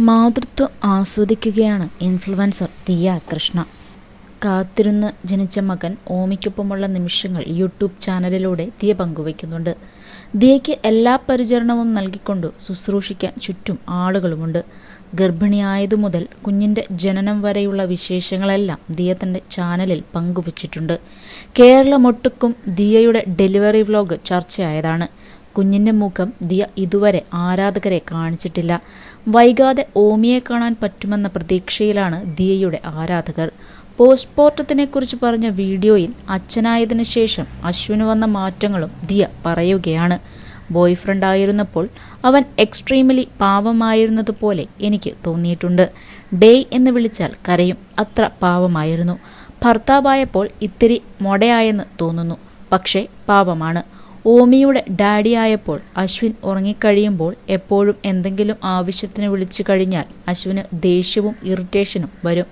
മാതൃത്വം ആസ്വദിക്കുകയാണ് ഇൻഫ്ലുവൻസർ ദിയ കൃഷ്ണ. കാത്തിരുന്ന് ജനിച്ച മകൻ ഓമിക്കൊപ്പമുള്ള നിമിഷങ്ങൾ യൂട്യൂബ് ചാനലിലൂടെ ദിയ പങ്കുവയ്ക്കുന്നുണ്ട്. ദിയയ്ക്ക് എല്ലാ പരിചരണവും നൽകിക്കൊണ്ട് ശുശ്രൂഷിക്കാൻ ചുറ്റും ആളുകളുമുണ്ട്. ഗർഭിണിയായതു മുതൽ കുഞ്ഞിന്റെ ജനനം വരെയുള്ള വിശേഷങ്ങളെല്ലാം ദിയ തന്റെ ചാനലിൽ പങ്കുവച്ചിട്ടുണ്ട്. കേരളമൊട്ടുക്കും ദിയയുടെ ഡെലിവറി വ്ലോഗ് ചർച്ചയായതാണ്. കുഞ്ഞിന്റെ മുഖം ദിയ ഇതുവരെ ആരാധകരെ കാണിച്ചിട്ടില്ല. വൈകാതെ ഓമിയെ കാണാൻ പറ്റുമെന്ന പ്രതീക്ഷയിലാണ് ദിയയുടെ ആരാധകർ. പോസ്റ്റ്മോർട്ടത്തിനെ കുറിച്ച് പറഞ്ഞ വീഡിയോയിൽ അച്ഛനായതിനു ശേഷം അശ്വിന് വന്ന മാറ്റങ്ങളും ദിയ പറയുകയാണ്. ബോയ്ഫ്രണ്ട് ആയിരുന്നപ്പോൾ അവൻ എക്സ്ട്രീമലി പാവമായിരുന്നതുപോലെ എനിക്ക് തോന്നിയിട്ടുണ്ട്. ഡേ എന്ന് വിളിച്ചാൽ കരയും അത്ര പാവമായിരുന്നു. ഭർത്താവായപ്പോൾ ഇത്തിരി മൊടയായെന്ന് തോന്നുന്നു പക്ഷേ പാവമാണ്. ഓമിയുടെ ഡാഡിയായപ്പോൾ അശ്വിൻ ഉറങ്ങിക്കഴിയുമ്പോൾ എപ്പോഴും എന്തെങ്കിലും ആവശ്യത്തിന് വിളിച്ചു കഴിഞ്ഞാൽ അശ്വിന് ദേഷ്യവും ഇറിറ്റേഷനും വരും.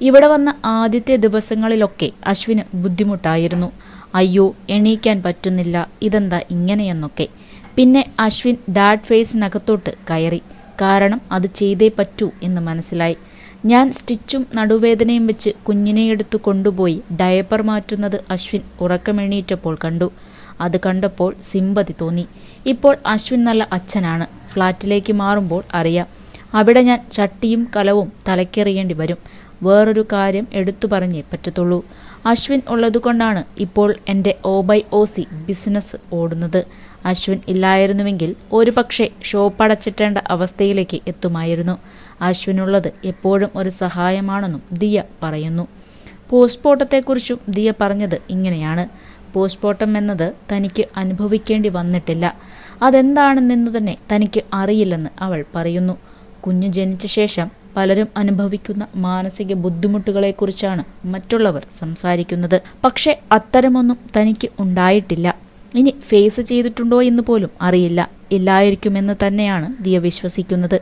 ഇവിടെ വന്ന ആദ്യത്തെ ദിവസങ്ങളിലൊക്കെ അശ്വിന് ബുദ്ധിമുട്ടായിരുന്നു. അയ്യോ എണീക്കാൻ പറ്റുന്നില്ല ഇതെന്താ ഇങ്ങനെയെന്നൊക്കെ. പിന്നെ അശ്വിൻ ഡാഡ് ഫേസിനകത്തോട്ട് കയറി. കാരണം അത് ചെയ്തേ പറ്റൂ എന്ന് മനസ്സിലായി. ഞാൻ സ്റ്റിച്ചും നടുവേദനയും വെച്ച് കുഞ്ഞിനെ എടുത്തു കൊണ്ടുപോയി ഡയപ്പർ മാറ്റുന്നത് അശ്വിൻ ഉറക്കമെണീറ്റപ്പോൾ കണ്ടു. അത് കണ്ടപ്പോൾ സിമ്പതി തോന്നി. ഇപ്പോൾ അശ്വിൻ നല്ല അച്ഛനാണ്. ഫ്ളാറ്റിലേക്ക് മാറുമ്പോൾ അറിയാം. അവിടെ ഞാൻ ചട്ടിയും കലവും തലക്കെറിയേണ്ടി വരും. വേറൊരു കാര്യം എടുത്തു പറഞ്ഞേ പറ്റത്തുള്ളൂ. അശ്വിൻ ഉള്ളതുകൊണ്ടാണ് ഇപ്പോൾ എന്റെ O by O C business ഓടുന്നത്. അശ്വിൻ ഇല്ലായിരുന്നുവെങ്കിൽ ഒരു പക്ഷേ ഷോപ്പ് അടച്ചിട്ടേണ്ട അവസ്ഥയിലേക്ക് എത്തുമായിരുന്നു. അശ്വിനുള്ളത് എപ്പോഴും ഒരു സഹായമാണെന്നും ദിയ പറയുന്നു. പോസ്റ്റ്മോർട്ടത്തെക്കുറിച്ചും ദിയ പറഞ്ഞത് ഇങ്ങനെയാണ്. പോസ്റ്റ്മോർട്ടം എന്നത് തനിക്ക് അനുഭവിക്കേണ്ടി വന്നിട്ടില്ല. അതെന്താണെന്നു തന്നെ തനിക്ക് അറിയില്ലെന്ന് അവൾ പറയുന്നു. കുഞ്ഞു ജനിച്ച ശേഷം പലരും അനുഭവിക്കുന്ന മാനസിക ബുദ്ധിമുട്ടുകളെക്കുറിച്ചാണ് മറ്റുള്ളവർ സംസാരിക്കുന്നത്. പക്ഷേ അത്തരമൊന്നും തനിക്ക് ഉണ്ടായിട്ടില്ല. ഇനി ഫേസ് ചെയ്തിട്ടുണ്ടോ എന്ന് പോലും അറിയില്ല. ഇല്ലായിരിക്കുമെന്ന് തന്നെയാണ് ദിയ വിശ്വസിക്കുന്നത്.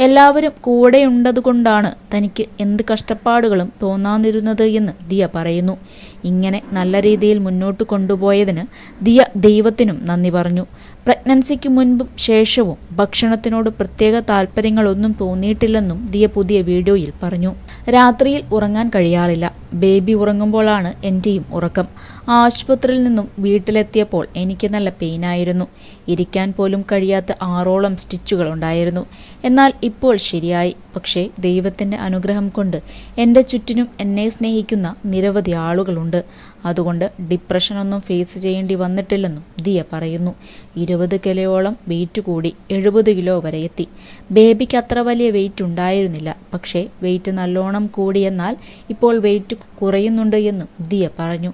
എല്ലാവരും കൂടെയുണ്ടതുകൊണ്ടാണ് തനിക്ക് എന്ത് കഷ്ടപ്പാടുകളും തോന്നാതിരുന്നത് എന്ന് ദിയ പറയുന്നു. ഇങ്ങനെ നല്ല രീതിയിൽ മുന്നോട്ട് കൊണ്ടുപോയതിന് ദിയ ദൈവത്തിനും നന്ദി പറഞ്ഞു. പ്രഗ്നൻസിക്ക് മുൻപും ശേഷവും ഭക്ഷണത്തിനോട് പ്രത്യേക താല്പര്യങ്ങളൊന്നും തോന്നിയിട്ടില്ലെന്നും ദിയ പുതിയ വീഡിയോയിൽ പറഞ്ഞു. രാത്രിയിൽ ഉറങ്ങാൻ കഴിയാറില്ല. ബേബി ഉറങ്ങുമ്പോഴാണ് എന്റെയും ഉറക്കം. ആശുപത്രിയിൽ നിന്നും വീട്ടിലെത്തിയപ്പോൾ എനിക്ക് നല്ല പെയിനായിരുന്നു. ഇരിക്കാൻ പോലും കഴിയാത്ത ആറോളം സ്റ്റിച്ചുകൾ ഉണ്ടായിരുന്നു. എന്നാൽ ഇപ്പോൾ ശരിയായി. പക്ഷേ ദൈവത്തിന്റെ അനുഗ്രഹം കൊണ്ട് എന്റെ ചുറ്റിനും എന്നെ സ്നേഹിക്കുന്ന നിരവധി ആളുകളുണ്ട്. അതുകൊണ്ട് ഡിപ്രഷനൊന്നും ഫേസ് ചെയ്യേണ്ടി വന്നിട്ടില്ലെന്നും ദിയ പറയുന്നു. ഇരുപത് കിലോയോളം വെയിറ്റ് കൂടി എഴുപത് കിലോ വരെ എത്തി. ബേബിക്ക് അത്ര വലിയ വെയിറ്റ് ഉണ്ടായിരുന്നില്ല. പക്ഷേ വെയിറ്റ് നല്ലോണം കൂടിയെന്നാൽ ഇപ്പോൾ വെയിറ്റ് കുറയുന്നുണ്ട് എന്നും ദിയ പറഞ്ഞു.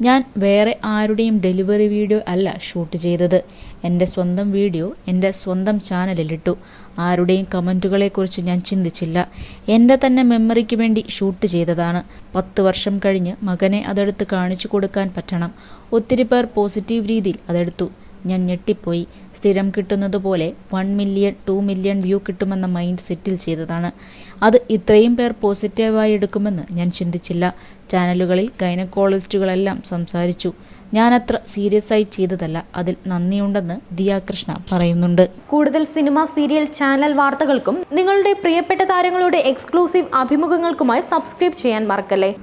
ഞാൻ വേറെ ആരുടെയും ഡെലിവറി വീഡിയോ അല്ല ഷൂട്ട് ചെയ്തത്. എന്റെ സ്വന്തം വീഡിയോ എന്റെ സ്വന്തം ചാനലിലിട്ടു. ആരുടെയും കമന്റുകളെക്കുറിച്ച് ഞാൻ ചിന്തിച്ചില്ല. എന്റെ തന്നെ മെമ്മറിക്ക് വേണ്ടി ഷൂട്ട് ചെയ്തതാണ്. പത്ത് വർഷം കഴിഞ്ഞ് മകനെ അതെടുത്ത് കാണിച്ചു കൊടുക്കാൻ പറ്റണം. ഒത്തിരി പേർ പോസിറ്റീവ് രീതിയിൽ അതെടുത്തു. ഞാൻ ഞെട്ടിപ്പോയി. സ്ഥിരം കിട്ടുന്നത് പോലെ one million two million view കിട്ടുമെന്ന mind settle ചെയ്തതാണ്. അത് ഇത്രയും പേർ പോസിറ്റീവായി എടുക്കുമെന്ന് ഞാൻ ചിന്തിച്ചില്ല. ചാനലുകളിൽ ഗൈനക്കോളജിസ്റ്റുകളെല്ലാം സംസാരിച്ചു. ഞാൻ അത്ര സീരിയസ് ആയി ചെയ്തതല്ല. അതിൽ നന്ദിയുണ്ടെന്ന് ദിയാകൃഷ്ണ പറയുന്നുണ്ട്. കൂടുതൽ സിനിമ സീരിയൽ ചാനൽ വാർത്തകൾക്കും നിങ്ങളുടെ പ്രിയപ്പെട്ട താരങ്ങളുടെ എക്സ്ക്ലൂസീവ് അഭിമുഖങ്ങൾക്കുമായി സബ്സ്ക്രൈബ് ചെയ്യാൻ മറക്കല്ലേ?